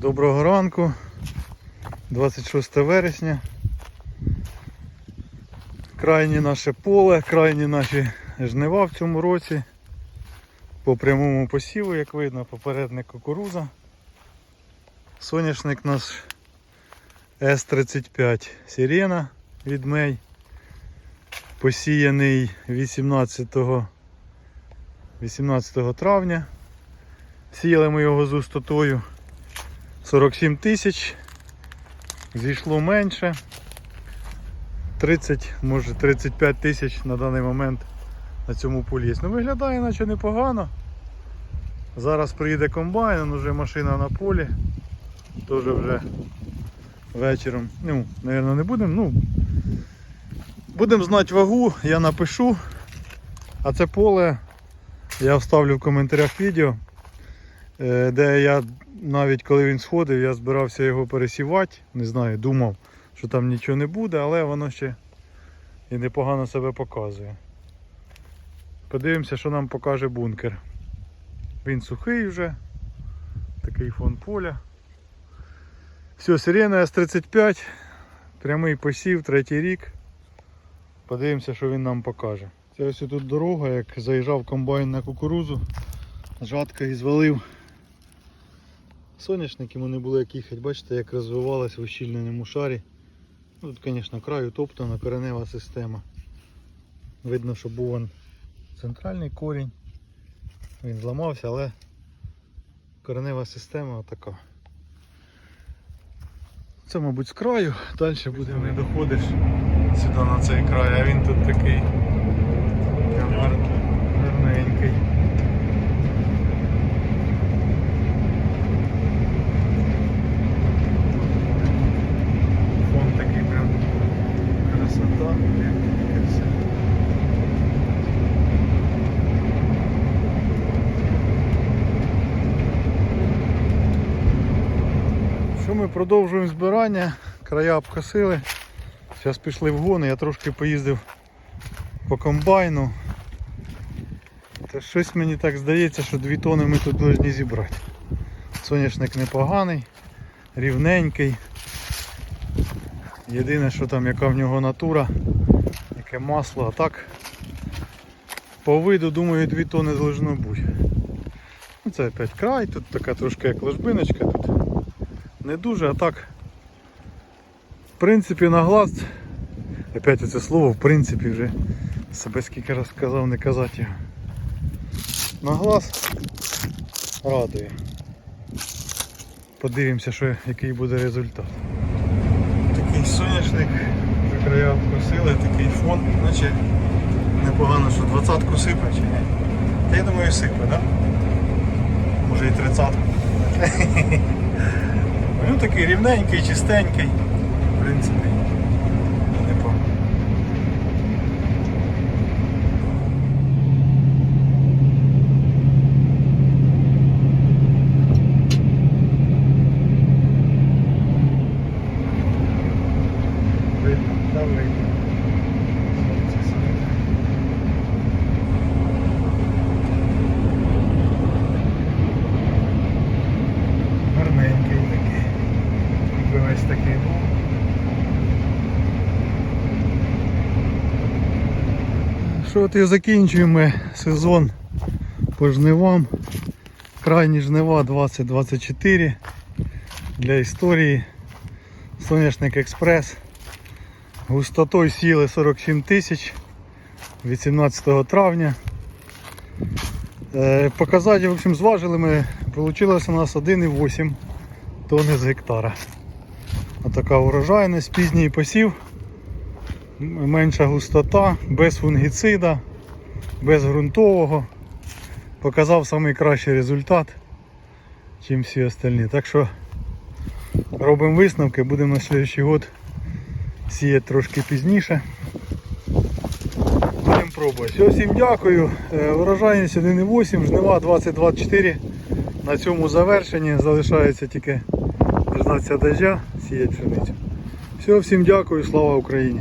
Доброго ранку, 26 вересня. Крайнє наше поле, крайні наші жнива в цьому році. По прямому посіву, як видно, попередник кукуруза. Соняшник наш С-35 Сирена від Мей. Посіяний 18, 18 травня. Сіяли ми його з густотою 47 тисяч. Зійшло менше. 30, може 35 тисяч на даний момент на цьому полі є. Ну виглядає наче непогано. Зараз приїде комбайн, вже машина на полі. Теж вже вечором. Ну, мабуть, не будемо. Ну, будемо знати вагу, я напишу. А це поле я вставлю в коментарях відео, де я навіть коли він сходив, я збирався його пересівати. Не знаю, думав, що там нічого не буде, але воно ще і непогано себе показує. Подивимося, що нам покаже бункер. Він сухий вже. Такий фон поля. Все, сирена С-35. Прямий посів, третій рік. Подивимося, що він нам покаже. Це ось тут дорога, як заїжджав комбайн на кукурузу, жатка і звалив. Соняшники вони були як їхати, бачите, як розвивалась в ущільненому шарі. Ну, Тут, звісно, краю топтана коренева система. Видно, що був он центральний корінь. Він зламався, але коренева система така. Це, мабуть, з краю, далі буде не доходиш сюди на цей край, а він тут такий Що ми продовжуємо збирання, края обкосили. Зараз пішли в гони, я трошки поїздив по комбайну. Та щось мені так здається, що 2 тони ми тут повинні зібрати. Соняшник непоганий, рівненький. Єдине, що там яка в нього натура, яке масло, а так по виду, думаю, 2 тони должно бути. Ну, Це опять край, тут така трошки як ложбиночка, тут не дуже, а так. В принципі, на глаз, опять оце слово, в принципі, вже себе скільки раз сказав, не казати його. На глаз радує. Подивимося, що, який буде результат. Такий соняшник, вже края обкосили, такий фон, наче непогано, що двадцятку сипе чи ні. Та я думаю сипе, так? Да? Може і тридцятку. Ну такий рівненький, чистенький. В принципі. Непогано. Видно, там видно. Ось такий. Що от і закінчуємо сезон по жнивам. Крайні жнива 2024 для історії. Соняшник Експрес. Густотою сіли 47 тисяч 18 травня. Е, Показати, в общем, зважили ми, вийшло у нас 1,8 тонни з гектара. Отака урожайність, пізній посів, менша густота, без фунгіцида, без ґрунтового. Показав найкращий результат, ніж всі остальні. Так що робимо висновки, будемо на наступний год сіяти трошки пізніше. Будемо пробувати. Всім дякую. Е, Урожайність 1,8, жнива 2024. На цьому завершенні залишається тільки дождатися дождя, сіять пшеницю. Все, всім дякую, слава Україні!